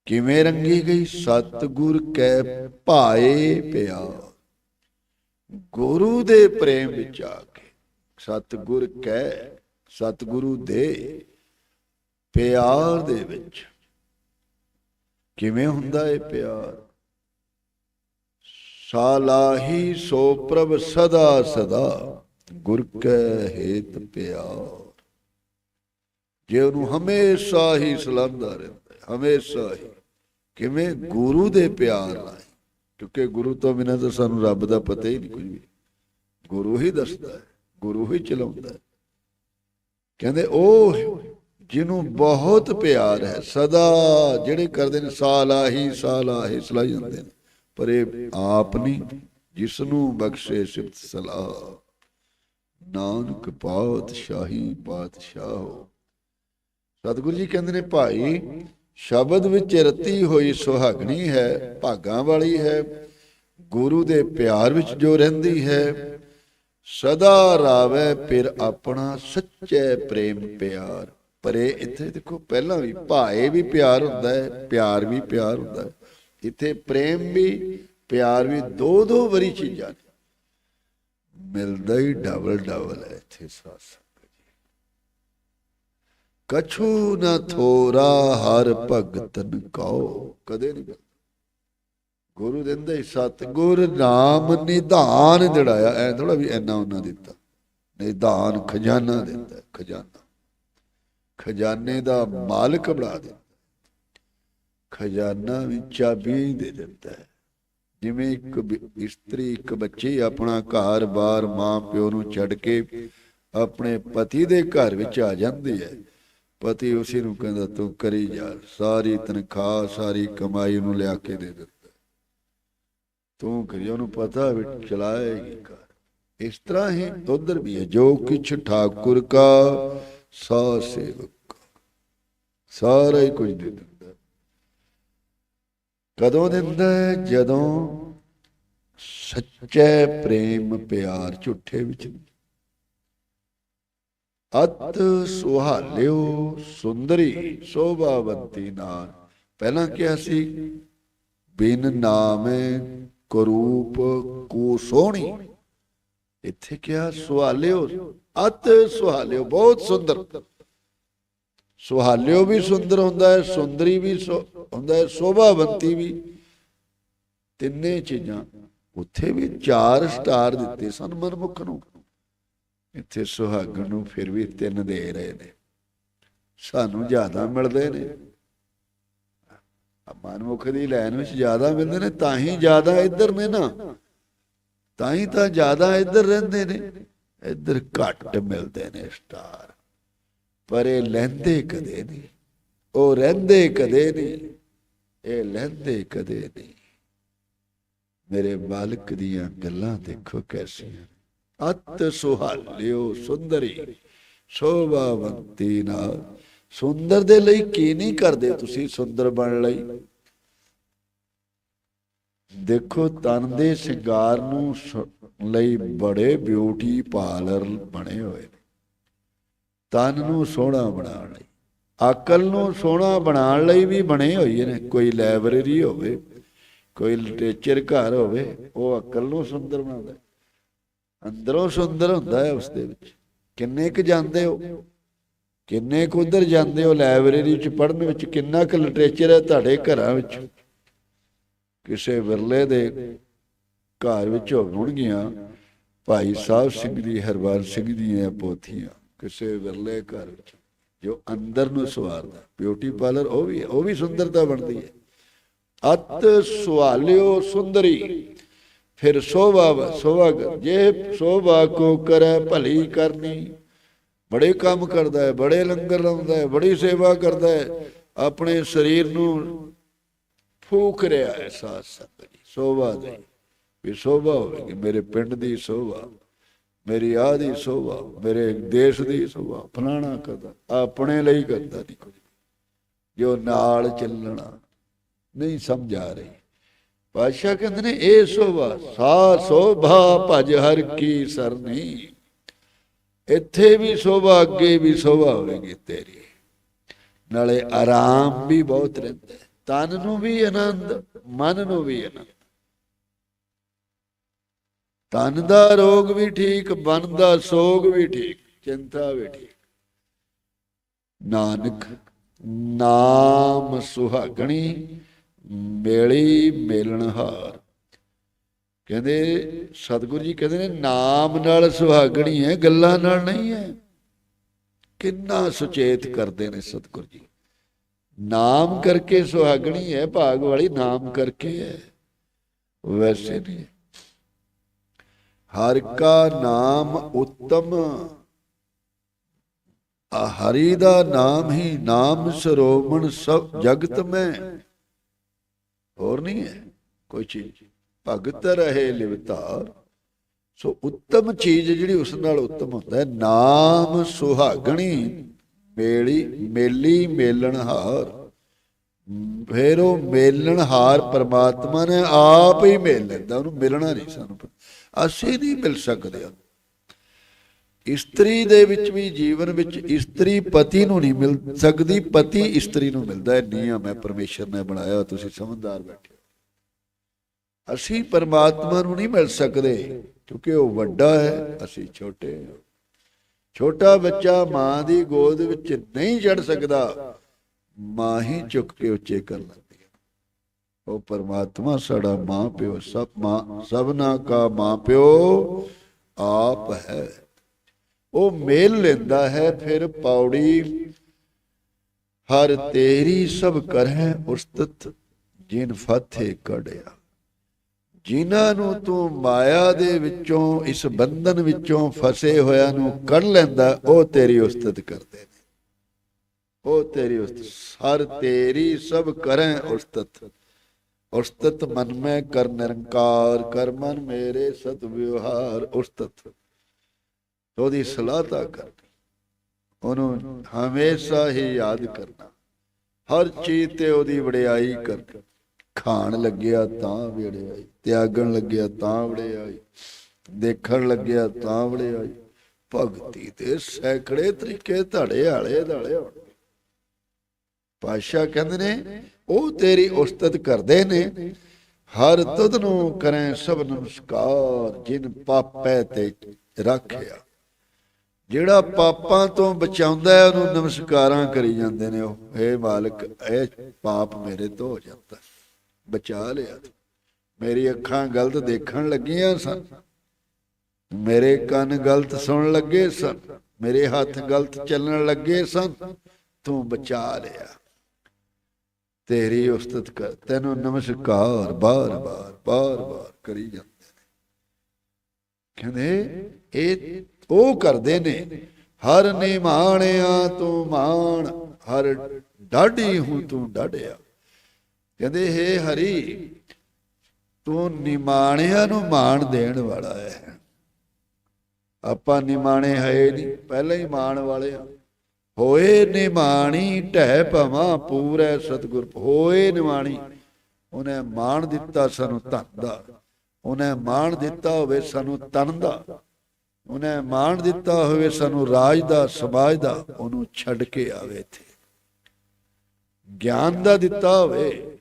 ਕਿਵੇਂ ਰੰਗੀ ਗਈ? ਸਤਿਗੁਰ ਕੈ ਭਾਏ ਪਿਆ। ਗੁਰੂ ਦੇ ਪ੍ਰੇਮ ਵਿੱਚ ਆ ਕੇ ਸਤਿਗੁਰ ਕੈ ਸਤਿਗੁਰੂ ਦੇ ਪਿਆਰ ਦੇ ਵਿੱਚ। ਕਿਵੇਂ ਹੁੰਦਾ ਇਹ ਪਿਆਰ? ਸਾਲਾਹੀ ਸੋ ਪ੍ਰਭ ਸਦਾ ਸਦਾ ਗੁਰ ਕੈ ਹੇਤ ਪਿਆਰ। ਜੇ ਉਹਨੂੰ ਹਮੇਸ਼ਾ ਹੀ ਸਲਾਮਦਾ ਰਹਿੰਦਾ ਹੈ, ਹਮੇਸ਼ਾ ਹੀ। ਕਿਵੇਂ ਗੁਰੂ ਦੇ ਪਿਆਰ ਨਾਲ ਕਿਉਂਕਿ ਗੁਰੂ ਤੋਂ ਬਿਨਾਂ ਤਾਂ ਸਾਨੂੰ ਰੱਬ ਦਾ ਪਤਾ ਹੀ ਨਹੀਂ ਕੁਝ ਵੀ। ਗੁਰੂ ਹੀ ਦੱਸਦਾ ਹੈ ਗੁਰੂ ਹੀ ਚਲਾਉਂਦਾ ਹੈ। ਕਹਿੰਦੇ ਉਹ ਜਿਹਨੂੰ ਬਹੁਤ ਪਿਆਰ ਹੈ, ਸਦਾ ਜਿਹੜੇ ਕਰਦੇ ਨੇ, ਸਾਲਾਹੀ ਸਾਲਾਹੀ ਸਲਾਈ ਜਾਂਦੇ ਨੇ। ਪਰ ਇਹ ਆਪ ਨਹੀਂ ਜਿਸ ਨੂੰ ਬਖਸ਼ੇ ਸਿਫਤ ਸਲਾਹ। ਨਾਨਕ ਪਾਤਸ਼ਾਹੀ ਪਾਤਸ਼ਾਹ ਸਤਿਗੁਰੂ ਜੀ ਕਹਿੰਦੇ ਨੇ, ਭਾਈ, ਸ਼ਬਦ ਵਿੱਚ ਰਤੀ ਹੋਈ ਸੁਹਾਗਣੀ ਹੈ, ਭਾਗਾਂ ਵਾਲੀ ਹੈ, ਗੁਰੂ ਦੇ ਪਿਆਰ ਵਿੱਚ ਜੋ ਰਹਿੰਦੀ ਹੈ ਸਦਾ ਰਾਵੇ ਫਿਰ ਆਪਣਾ ਸੱਚੇ ਪ੍ਰੇਮ ਪਿਆਰ। ਪਰ ਇੱਥੇ ਦੇਖੋ, ਪਹਿਲਾਂ ਵੀ ਭਾਏ ਵੀ ਪਿਆਰ ਹੁੰਦਾ ਹੈ, ਪਿਆਰ ਵੀ ਪਿਆਰ ਹੁੰਦਾ ਹੈ। ਇੱਥੇ ਪ੍ਰੇਮ ਵੀ, ਪਿਆਰ ਵੀ ਦੋ ਦੋ ਵਾਰੀ ਚੀਜ਼ਾਂ ਨੇ। ਮਿਲਦਾ ਹੀ ਡਬਲ ਡਬਲ ਹੈ ਇੱਥੇ ਸਾਸ ਕਛੂ ਨਾ ਥੋਰਾ ਹਰ ਭਗਤਨ ਕਉ ਕਦੇ ਨਹੀਂ ਮਿਲਦਾ। ਗੁਰੂ ਦਿੰਦਾ ਹੀ ਸਤਿਗੁਰ ਨਾਮ ਨਿਧਾਨ ਜੜਾਇਆ ਐ ਥੋੜਾ ਵੀ ਐਨਾ ਉਹਨਾਂ ਦਿੱਤਾ। ਨਿਧਾਨ ਖਜ਼ਾਨਾ ਦਿੰਦਾ ਖਜ਼ਾਨਾ। ਖਜ਼ਾਨੇ ਦਾ ਮਾਲਕ ਬਣਾ ਦਿੰਦਾ ਖਜ਼ਾਨਾ ਵੀ ਚਾਬੀ ਦੇ ਦਿੰਦਾ ਹੈ ਜਿਵੇਂ ਇੱਕ ਬ- ਇਸਤਰੀ, ਇੱਕ ਬੱਚੀ ਆਪਣਾ ਘਰ-ਬਾਰ ਮਾਂ ਪਿਓ ਨੂੰ ਛੱਡ ਕੇ ਆਪਣੇ ਪਤੀ ਦੇ ਘਰ ਵਿੱਚ ਆ ਜਾਂਦੀ ਹੈ। ਪਤੀ ਉਸੇ ਨੂੰ ਕਹਿੰਦਾ, ਤੂੰ ਕਰੀ ਜਾ। ਸਾਰੀ ਤਨਖਾਹ, ਸਾਰੀ ਕਮਾਈ ਨੂੰ ਲਿਆ ਕੇ ਦੇ ਦਿੰਦਾ ਤੂੰ ਕਰੀ ਉਹਨੂੰ ਪਤਾ ਵੀ ਚਲਾਏਗੀ ਘਰ। ਇਸ ਤਰ੍ਹਾਂ ਹੀ ਉਧਰ ਵੀ ਹੈ, ਜੋ ਕਿਛ ਠਾਕੁਰ ਕਾ ਸਾ ਸੇਵਕ ਸਾਰਾ ਹੀ ਕੁਝ ਦੇ ਦਿੰਦਾ। ਕਦੋਂ ਦਿੰਦਾ ਜਦੋਂ ਸੱਚੇ ਪ੍ਰੇਮ ਪਿਆਰ ਝੂਠੇ ਵਿੱਚ। ਨਹੀਂ। ਅਤ ਸੁਹਾਲਿਓ ਸੁੰਦਰੀ ਸੋਭਾਵੰਤੀ ਨਾਲ ਪਹਿਲਾਂ ਕਿਹਾ ਸੀ, ਬਿਨ ਨਾਮੇ ਕਰੂਪ ਕੋ ਸੋਹਣੀ। ਇੱਥੇ ਕਿਹਾ, ਸੁਹਾਲਿਓ, ਅਤ ਸੁਹਾਲਿਓ, ਬਹੁਤ ਸੁੰਦਰ। ਸੁਹਾਲਿਓ ਵੀ ਸੁੰਦਰ ਹੁੰਦਾ ਹੈ, ਸੁੰਦਰੀ ਵੀ ਹੁੰਦਾ ਹੈ, ਸੋਭਾਵੰਤੀ ਵੀ। ਤਿੰਨੇ ਚੀਜ਼ਾਂ ਉੱਥੇ ਵੀ ਚਾਰ ਸਟਾਰ ਦਿੱਤੇ ਸਨ ਮਨਮੁਖ ਨੂੰ। ਇੱਥੇ ਸੁਹਾਗਣ ਨੂੰ ਫਿਰ ਵੀ ਤਿੰਨ ਦੇ ਰਹੇ ਨੇ। ਸਾਨੂੰ ਜ਼ਿਆਦਾ ਮਿਲਦੇ ਨੇ। ਮਨਮੁਖ ਦੀ ਲਾਈਨ ਵਿੱਚ ਜ਼ਿਆਦਾ ਮਿਲਦੇ ਨੇ, ਤਾਂ ਹੀ ਜ਼ਿਆਦਾ ਇੱਧਰ ਨੇ ਨਾ। ਤਾਂ ਹੀ ਤਾਂ ਜ਼ਿਆਦਾ ਇੱਧਰ ਰਹਿੰਦੇ ਨੇ। ਇੱਧਰ ਘੱਟ ਮਿਲਦੇ ਨੇ ਸਟਾਰ। ਪਰ ਇਹ ਲੈਂਦੇ ਕਦੇ ਨਹੀਂ। ਉਹ ਰਹਿੰਦੇ ਕਦੇ ਨਹੀਂ। ਇਹ ਲੈਂਦੇ ਕਦੇ ਨਹੀਂ। ਮੇਰੇ ਮਾਲਕ ਦੀਆਂ ਗੱਲਾਂ ਦੇਖੋ ਕੈਸੀਆਂ। ਅਤ ਸੁਹਾਲਿਓ ਸੁੰਦਰੀ, ਸ਼ੋਭਾਵੰਤੀ ਨਾਲ ਸੁੰਦਰ ਦੇ ਲਈ ਕੀ ਨਹੀਂ ਕਰਦੇ ਤੁਸੀਂ ਸੁੰਦਰ ਬਣਨ ਲਈ? ਦੇਖੋ, ਤਨ ਦੇ ਸ਼ਿੰਗਾਰ ਨੂੰ ਲਈ ਬੜੇ ਬਿਊਟੀ ਪਾਰਲਰ ਬਣੇ ਹੋਏ ਨੇ। ਤਨ ਨੂੰ ਸੋਹਣਾ ਬਣਾਉਣ ਲਈ, ਅਕਲ ਨੂੰ ਸੋਹਣਾ ਬਣਾਉਣ ਲਈ ਵੀ ਬਣੇ ਹੋਏ ਨੇ। ਕੋਈ ਲਾਇਬ੍ਰੇਰੀ ਹੋਵੇ, ਕੋਈ ਲਿਟਰੇਚਰ ਘਰ ਹੋਵੇ, ਉਹ ਅਕਲ ਨੂੰ ਸੁੰਦਰ ਬਣਾਉਂਦਾ ਅੰਦਰੋਂ ਸੁੰਦਰ ਹੁੰਦਾ ਹੈ ਉਸ ਦੇ ਵਿੱਚ। ਕਿੰਨੇ ਕੁ ਜਾਂਦੇ ਹੋ? ਕਿੰਨੇ ਕੁ ਉਧਰ ਜਾਂਦੇ ਹੋ ਲਾਇਬ੍ਰੇਰੀ ਚ? ਪੜ੍ਹਨ ਵਿੱਚ ਕਿੰਨਾ ਕੁ ਲਿਟਰੇਚਰ ਹੈ ਤੁਹਾਡੇ ਘਰਾਂ ਵਿੱਚ? ਕਿਸੇ ਵਿਰਲੇ ਦੇ ਘਰ ਵਿੱਚ ਹੋਣਗੀਆਂ ਭਾਈ ਸਾਹਿਬ ਸਿੰਘ ਦੀ ਹਰਬੰਸ ਸਿੰਘ ਦੀਆਂ ਪੋਥੀਆਂ ਕਿਸੇ ਵਿਰਲੇ ਘਰ ਵਿੱਚ, ਜੋ ਅੰਦਰ ਨੂੰ ਸਵਾਰਦਾ। ਬਿਊਟੀ ਪਾਰਲਰ ਉਹ ਵੀ ਹੈ ਉਹ ਵੀ ਸੁੰਦਰਤਾ ਬਣਦੀ ਹੈ। ਅਤ ਸੁਹਾਲਿਓ ਸੁੰਦਰੀ, ਫਿਰ ਸੋਭਾ ਸੋਭਾ ਜੇ ਸੋਭਾ ਕੋ ਕਰੈ ਭਲੀ ਕਰਨੀ। ਬੜੇ ਕੰਮ ਕਰਦਾ ਹੈ, ਬੜੇ ਲੰਗਰ ਲਾਉਂਦਾ ਹੈ, ਬੜੀ ਸੇਵਾ ਕਰਦਾ ਹੈ, ਆਪਣੇ ਸਰੀਰ ਨੂੰ ਫੂਕ ਰਿਹਾ ਹੈ ਸਾਥ ਸੰਗਤ ਜੀ। ਸੋਭਾ ਦੇ ਵੀ ਸੋਭਾ ਹੋਵੇਗੀ, ਮੇਰੇ ਪਿੰਡ ਦੀ ਸੋਭਾ, ਮੇਰੀ ਆਹ ਦੀ ਸੋਭਾ, ਮੇਰੇ ਦੇਸ਼ ਦੀ ਸੋਭਾ, ਫਲਾਣਾ ਕਰਦਾ, ਆਪਣੇ ਲਈ ਕਰਦਾ ਨਹੀਂ ਕੁਝ ਜੋ ਨਾਲ ਚੱਲਣਾ, ਨਹੀਂ ਸਮਝ ਆ ਰਹੀ। ਪਾਤਸ਼ਾਹ ਕਹਿੰਦੇ ਨੇ, ਇਹ ਸੋਭਾ ਸਾ ਸੋਭਾ ਭਜ ਹਰ ਕੀ ਸਰਨੀ। ਇੱਥੇ ਵੀ ਸੋਭਾ, ਅੱਗੇ ਵੀ ਸੋਭਾ ਹੋਵੇਗੀ ਤੇਰੀ। ਨਾਲੇ ਆਰਾਮ ਵੀ ਬਹੁਤ ਰਹਿੰਦਾ ਤਨ ਨੂੰ ਵੀ ਆਨੰਦ, ਮਨ ਨੂੰ ਵੀ ਆਨੰਦ। ਤਨ ਦਾ ਰੋਗ ਵੀ ਠੀਕ, ਮਨ ਦਾ ਸੋਗ ਵੀ ਠੀਕ, ਚਿੰਤਾ ਵੀ ਠੀਕ। ਨਾਨਕ, ਨਾਮ ਸੁਹਾਗਣੀ, ਮੇਲੀ ਮੇਲਣਹਾਰ। ਕਹਿੰਦੇ ਸਤਿਗੁਰੂ ਜੀ ਕਹਿੰਦੇ ਨੇ, ਨਾਮ ਨਾਲ ਸੁਹਾਗਣੀ ਹੈ, ਗੱਲਾਂ ਨਾਲ ਨਹੀਂ ਹੈ। ਕਿੰਨਾ ਸੁਚੇਤ ਕਰਦੇ ਨੇ ਸਤਿਗੁਰੂ ਜੀ। ਨਾਮ ਕਰਕੇ ਸੁਹਾਗਣੀ ਹੈ, ਭਾਗ ਵਾਲੀ ਨਾਮ ਕਰਕੇ ਹੈ। ਵੈਸੇ ਨਹੀਂ। ਹਰ ਕਾ ਨਾਮ ਉੱਤਮ ਹਰੀ ਦਾ ਨਾਮ ਹੀ ਨਾਮ ਸਰੋਵਣ ਸਭ ਜਗਤ ਮੈਂ। ਹੋਰ ਨਹੀਂ ਹੈ, ਕੋਈ ਚੀਜ਼। ਭਗਤ ਰਹੇ ਲਿਵਤਾਰ ਸੋ ਉੱਤਮ ਚੀਜ਼ ਜਿਹੜੀ ਉਸ ਨਾਲ ਉੱਤਮ ਹੁੰਦਾ ਹੈ, ਨਾਮ ਸੁਹਾਗਣੀ, ਮੇਲੀ ਮੇਲੀ ਮੇਲਣਹਾਰ ਫਿਰ ਉਹ ਮੇਲਣਹਾਰ ਪਰਮਾਤਮਾ ਨੇ ਆਪ ਹੀ ਮੇਲ ਲੈਂਦਾ, ਉਹਨੂੰ ਮਿਲਣਾ ਨਹੀਂ ਸਾਨੂੰ ਅਸੀਂ ਨਹੀਂ ਮਿਲ ਸਕਦੇ ਉਹਨੂੰ। ਇਸਤਰੀ ਦੇ ਵਿੱਚ ਵੀ, ਜੀਵਨ ਵਿੱਚ ਇਸਤਰੀ ਪਤੀ ਨੂੰ ਨਹੀਂ ਮਿਲ ਸਕਦੀ, ਪਤੀ ਇਸਤਰੀ ਨੂੰ ਮਿਲਦਾ ਹੈ ਨਿਯਮ ਹੈ ਪਰਮੇਸ਼ਰ ਨੇ ਬਣਾਇਆ, ਤੁਸੀਂ ਸਮਝਦਾਰ ਬੈਠੇ ਹੋ। ਅਸੀਂ ਪਰਮਾਤਮਾ ਨੂੰ ਨਹੀਂ ਮਿਲ ਸਕਦੇ, ਕਿਉਂਕਿ ਉਹ ਵੱਡਾ ਹੈ, ਅਸੀਂ ਛੋਟੇ ਹਾਂ। ਛੋਟਾ ਬੱਚਾ ਮਾਂ ਦੀ ਗੋਦ ਵਿੱਚ ਨਹੀਂ ਚੜ ਸਕਦਾ, ਮਾਂ ਹੀ ਚੁੱਕ ਕੇ ਉੱਚੇ ਕਰ ਲੈਂਦੀ ਹੈ। ਉਹ ਪਰਮਾਤਮਾ ਸਾਡਾ ਮਾਂ ਪਿਓ, ਸਭ ਮਾਂ ਸਭਨਾ ਕਾ ਮਾਂ ਪਿਓ ਆਪ ਹੈ। ਉਹ ਮੇਲ ਲੈਂਦਾ ਹੈ, ਫਿਰ ਪੌੜੀ, ਹਰ ਤੇਰੀ ਸਭ ਕਰਹਿ ਉਸਤਤ, ਜਿਨ ਫਾਥੇ ਕੜਿਆ ਜਿਨ੍ਹਾਂ ਨੂੰ ਤੂੰ ਮਾਇਆ ਦੇ ਵਿੱਚੋਂ, ਇਸ ਬੰਧਨ ਵਿੱਚੋਂ ਫਸੇ ਹੋਇਆਂ ਨੂੰ ਕੱਢ ਲੈਂਦਾ, ਉਹ ਤੇਰੀ ਉਸਤਤ ਕਰਦੇ ਨੇ। ਉਹ ਤੇਰੀ ਉਸਤਤ। ਹਰ ਤੇਰੀ ਸਭ ਕਰੈ ਉਸਤਤ। ਉਸਤਤ ਮਨ ਮੈਂ ਕਰ ਨਿਰੰਕਾਰ, ਕਰ ਮਨ ਮੇਰੇ ਸਤ ਵਿਵਹਾਰ ਉਸਤਤ। ਉਹਦੀ ਸਲਾਹਤਾ ਕਰਨੀ ਉਹਨੂੰ ਹਮੇਸ਼ਾ ਹੀ ਯਾਦ ਕਰਨਾ। ਹਰ ਚੀਜ਼ ਤੇ ਉਹਦੀ ਵਡਿਆਈ ਕਰਨੀ। ਖਾਣ ਲੱਗਿਆ ਤਾਂ ਵੇੜਿਆ ਤਿਆਗਣ ਲੱਗਿਆ ਤਾਂ ਵਡਿਆਈ ਦੇਖਣ ਲੱਗਿਆ ਤਾਂ ਵੜਿਆ ਭਗਤੀ ਦੇ ਸੈਕੜੇ ਤਰੀਕੇ ਧੜੇ ਹਾਲੇ ਧੜੇ ਪਾਸ਼ਾ ਕਹਿੰਦੇ ਨੇ, ਉਹ ਤੇਰੀ ਉਸਤਤ ਕਰਦੇ ਨੇ, ਹਰ ਤੁਧ ਨੂੰ ਕਰੈ ਸਭ ਨਮਸਕਾਰ, ਜਿਨ ਪਾਪੈ ਤੇ ਰੱਖਿਆ। ਜਿਹੜਾ ਪਾਪਾਂ ਤੋਂ ਬਚਾਉਂਦਾ ਹੈ, ਉਹਨੂੰ ਨਮਸਕਾਰਾਂ ਕਰੀ ਜਾਂਦੇ ਨੇ ਉਹ। ਏ ਮਾਲਕ, ਇਹ ਪਾਪ ਮੇਰੇ ਤੋਂ ਹੋ ਜਾਂਦਾ। ਬਚਾ ਲਿਆ। ਮੇਰੀ ਅੱਖਾਂ ਗਲਤ ਦੇਖਣ ਲੱਗੀਆਂ ਸਨ। ਮੇਰੇ ਕੰਨ ਗਲਤ ਸੁਣਨ ਲੱਗੇ ਸਨ। ਮੇਰੇ ਹੱਥ ਗਲਤ ਚੱਲਣ ਲੱਗੇ ਸਨ। ਤੂੰ ਬਚਾ ਲਿਆ। ਤੇਰੀ ਉਸਤਤ ਕਰ। ਤੈਨੂੰ ਨਮਸਕਾਰ, ਬਾਰ ਬਾਰ ਬਾਰ ਬਾਰ ਕਰੀ ਜਾਂਦੇ ਨੇ। ਕਹਿੰਦੇ, ਇਹ ਉਹ ਕਰਦੇ ਨੇ, ਹਰ ਨਿਮਾਣਿਆ ਤੂੰ ਮਾਣ, ਹਰ ਡਾਢੀ ਹੂੰ ਤੂੰ ਡਾਢਿਆ। ਕਹਿੰਦੇ, ਹੇ ਹਰੀ, ਤੂੰ ਨਿਮਾਣਿਆਂ ਨੂੰ ਮਾਣ ਦੇਣ ਵਾਲਾ ਹੈ। ਆਪਾਂ ਨਿਮਾਣੇ ਹੈ ਨਹੀਂ, ਪਹਿਲਾਂ ਹੀ ਮਾਣ ਵਾਲੇ ਆ। ਹੋਏ ਨਿਮਾਣੀ, ਢਹਿ ਭਵਾਂ, ਪੂਰੇ ਸਤਿਗੁਰ। ਹੋਏ ਨਿਮਾਣੀ, ਉਹਨੇ ਮਾਣ ਦਿੱਤਾ ਸਾਨੂੰ ਧਨ ਦਾ। ਉਹਨੇ ਮਾਣ ਦਿੱਤਾ ਹੋਵੇ ਸਾਨੂੰ ਤਨ ਦਾ। ਉਹਨੇ ਮਾਣ ਦਿੱਤਾ ਹੋਵੇ ਸਾਨੂੰ ਰਾਜ ਦਾ, ਸਮਾਜ ਦਾ, ਉਹਨੂੰ ਛੱਡ ਕੇ ਆਵੇ ਇੱਥੇ। ਗਿਆਨ ਦਾ ਦਿੱਤਾ ਹੋਵੇ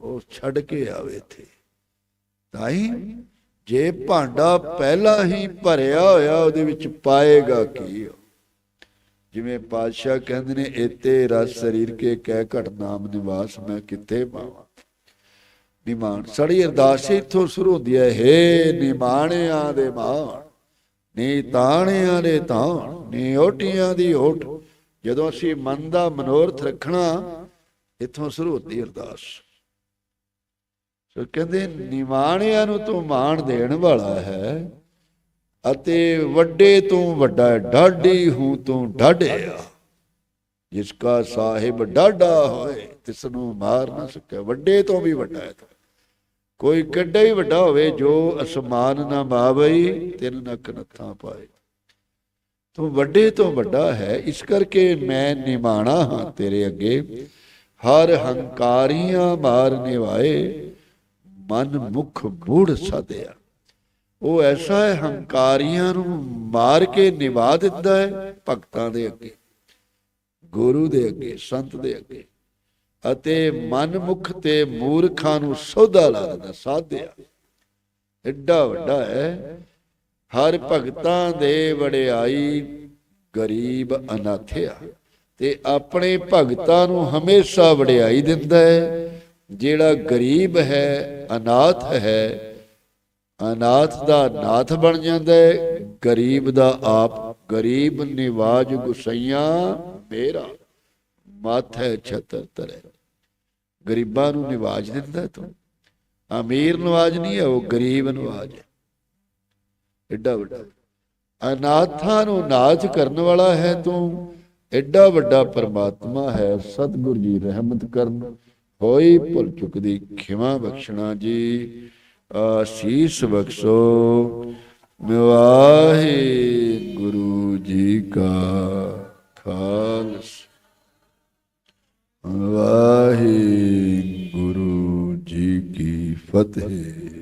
ਉਹ ਛੱਡ ਕੇ ਆਵੇ ਇੱਥੇ। ਤਾਂ ਹੀ ਜੇ ਭਾਂਡਾ ਪਹਿਲਾਂ ਹੀ ਭਰਿਆ ਹੋਇਆ, ਉਹਦੇ ਵਿੱਚ ਪਾਏਗਾ ਕੀ ਉਹ? ਜਿਵੇਂ ਪਾਤਸ਼ਾਹ ਕਹਿੰਦੇ ਨੇ ਏਤੇ ਰਸ ਸਰੀਰ ਕੇ ਕਹਿ ਘਟ ਨਾਮ ਨਿਵਾਸ, ਮੈਂ ਕਿੱਥੇ ਪਾਵਾਂ? ਨਿਮਾਣ, ਸਾਡੀ ਅਰਦਾਸ ਹੀ ਇੱਥੋਂ ਸ਼ੁਰੂ ਹੁੰਦੀ ਹੈ, ਹੇ ਨਿਮਾਣਿਆਂ ਦੇ ਮਾਣ ਨੀ ਤਾਣਿਆਂ ਦੇ ਤਾਣ ਨੀ ਓਟੀਆਂ ਦੀ ਓਟ। ਜਦੋਂ ਅਸੀਂ ਮਨ ਦਾ ਮਨੋਰਥ ਰੱਖਣਾ, ਇੱਥੋਂ ਸ਼ੁਰੂ ਹੁੰਦੀ ਅਰਦਾਸ। ਸੋ ਕਹਿੰਦੇ ਨਿਮਾਣਿਆਂ ਨੂੰ ਤੂੰ ਮਾਣ ਦੇਣ ਵਾਲਾ ਹੈ ਅਤੇ ਵੱਡੇ ਤੋਂ ਵੱਡਾ, ਡਾਢੀ ਹੂੰ ਤੂੰ ਡਾਢਿਆ। ਜਿਸ ਕਾ ਸਾਹਿਬ ਡਾਢਾ ਹੋਏ, ਤਿਸ ਨੂੰ ਮਾਰ ਨਾ ਸਕੇ। ਵੱਡੇ ਤੋਂ ਵੀ ਵੱਡਾ ਹੈ ਕੋਈ ਕਿੱਡਾ ਹੀ ਵੱਡਾ ਹੋਵੇ, ਜੋ ਅਸਮਾਨ ਨਾ ਮਾਵਈ, ਤਿੰਨ ਨਕ ਨੱਥਾਂ ਪਾਏ। ਤੂੰ ਵੱਡੇ ਤੋਂ ਵੱਡਾ ਹੈ, ਇਸ ਕਰਕੇ ਮੈਂ ਨਿਮਾਣਾ ਹਾਂ ਤੇਰੇ ਅੱਗੇ। ਹਰ ਹੰਕਾਰੀਆਂ ਮਾਰ ਨਿਵਾਏ ਮਨ ਮੁਖ ਮੂੜ ਸਾਧਿਆ। ਉਹ ਐਸਾ ਹੈ ਹੰਕਾਰੀਆਂ ਨੂੰ ਮਾਰ ਕੇ ਨਿਭਾ ਦਿੰਦਾ ਹੈ ਭਗਤਾਂ ਦੇ ਅੱਗੇ, ਗੁਰੂ ਦੇ ਅੱਗੇ, ਸੰਤ ਦੇ ਅੱਗੇ, ਅਤੇ ਮਨ ਤੇ ਮੂਰਖਾਂ ਨੂੰ ਸੌਦਾ ਲਾ ਸਾਧਿਆ। ਐਡਾ ਵੱਡਾ ਹੈ, ਹਰ ਭਗਤਾਂ ਦੇ ਵਡਿਆਈ ਗਰੀਬ ਅਨਾਥਿਆ, ਤੇ ਆਪਣੇ ਭਗਤਾਂ ਨੂੰ ਹਮੇਸ਼ਾ ਵਡਿਆਈ ਦਿੰਦਾ ਹੈ ਜਿਹੜਾ ਗਰੀਬ ਹੈ, ਅਨਾਥ ਹੈ, ਅਨਾਥ ਦਾ ਨਾਥ ਬਣ ਜਾਂਦਾ ਹੈ, ਗਰੀਬ ਦਾ ਆਪ, ਗਰੀਬ ਨਿਵਾਜ ਗੁਸਈਆਂ ਮੇਰਾ, ਮਾਥੈ ਛਤਰ ਤਰੇ। ਗਰੀਬਾਂ ਨੂੰ ਨਿਵਾਜ ਦਿੰਦਾ ਤੂੰ। ਅਮੀਰ ਨਿਵਾਜ਼ ਨਹੀਂ ਹੈ, ਉਹ ਗਰੀਬ ਨਿਵਾਜ਼ ਹੈ। ਐਡਾ ਵੱਡਾ। ਅਨਾਥਾਂ ਨੂੰ ਨਾਚ ਕਰਨ ਵਾਲਾ ਹੈ ਤੂੰ। ਐਡਾ ਵੱਡਾ ਪਰਮਾਤਮਾ ਹੈ, ਸਤਿਗੁਰ ਜੀ ਰਹਿਮਤ ਕਰਨ। ਹੋਈ ਭੁੱਲ ਚੁੱਕਦੀ ਖਿਮਾ ਬਖਸ਼ਣਾ ਜੀ, ਆਸੀਸ ਬਖਸ਼ੋ। ਮਿਵਾਹੇ ਗੁਰੂ ਜੀ ਕਾ ਖਾਲਸ। ਵਾਹਿਗੁਰੂ ਜੀ ਕੀ ਫਤਿਹ।